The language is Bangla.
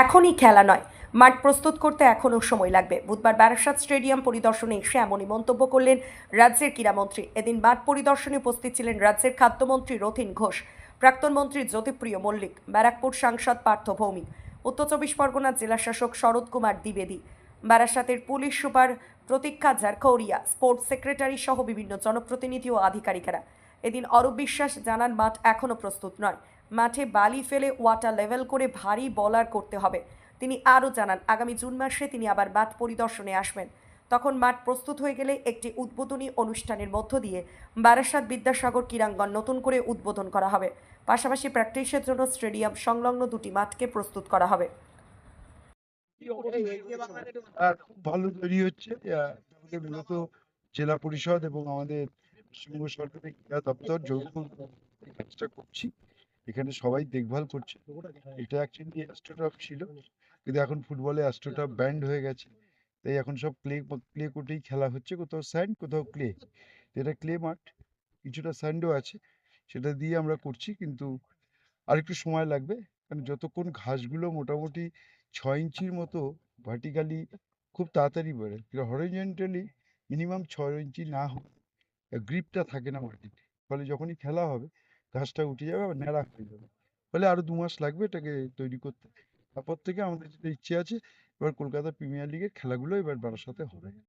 এখনই খেলা নয়। মাঠ প্রস্তুত করতে এখনও সময় লাগবে। বুধবার বারাসাত স্টেডিয়াম পরিদর্শনে এসে এমনই মন্তব্য করলেন রাজ্যের ক্রীড়ামন্ত্রী। এদিন মাঠ পরিদর্শনে উপস্থিত ছিলেন রাজ্যের খাদ্যমন্ত্রী রথিন ঘোষ, প্রাক্তন মন্ত্রী জ্যোতিপ্রিয় মল্লিক, ব্যারাকপুর সাংসদ পার্থ ভৌমিক, উত্তর চব্বিশ পরগনার জেলাশাসক শরৎ কুমার দ্বিবেদী, বারাসাতের পুলিশ সুপার প্রতীক্ষা জারকৌরিয়া স্পোর্টস সেক্রেটারি সহ বিভিন্ন জনপ্রতিনিধি ও আধিকারিকেরা। এদিন অরূপ বিশ্বাস জানান, মাঠ এখনও প্রস্তুত নয়। মাঠে বালি ফেলে ওয়াটার লেভেল করে ভারী বলার করতে হবে। তিনি আরও জানান, আগামী জুন মাসে তিনি আবার মাঠ পরিদর্শনে আসবেন। তখন মাঠ প্রস্তুত হয়ে গেলে একটি উদ্বোধনী অনুষ্ঠানের মধ্য দিয়ে বারাসাত বিদ্যাসাগর ক্রীড়াঙ্গন নতুন করে উদ্বোধন করা হবে। পাশাপাশি প্র্যাকটিসের জন্য স্টেডিয়াম সংলগ্ন দুটি মাঠকে প্রস্তুত করা হবে। খুব ভালো তৈরি হচ্ছে জেলা পরিষদ এবং আমাদের পশ্চিমবঙ্গ সরকারের ক্রীড়া দপ্তর যৌথ কাজটা করছি। এখানে সবাই দেখভাল করছে। এটা অ্যাকচুয়ালি অ্যাস্ট্রোটাফ ছিল, কিন্তু এখন ফুটবলে অ্যাস্ট্রোটাফ ব্যান্ড হয়ে গেছে। তাই এখন সব ক্লে ক্লে কোর্টেই খেলা হচ্ছে। কোথাও স্যান্ড কোথাও ক্লে এটা ক্লে মাঠ। কিছুটা স্যান্ডও আছে। সেটা দিয়ে আমরা করছি, কিন্তু আরেকটু সময় লাগবে। কারণ যতক্ষণ ঘাসগুলো মোটামুটি ছয় ইঞ্চির মতো ভার্টিক্যালি খুব তাড়াতাড়ি বেড়ে হরিজেন্টালি মিনিমাম ছয় ইঞ্চি না হলে গ্রিপটা থাকে না মাটিতে। ফলে যখনই খেলা হবে, ঘাসটা উঠে যাবে আবার ন্যাড়া হয়ে যাবে। ফলে আরও দু মাস লাগবে এটাকে তৈরি করতে। তারপর থেকে আমাদের যেটা ইচ্ছে আছে, এবার কলকাতা প্রিমিয়ার লিগের খেলাগুলো এবার বারাসাতে হবে।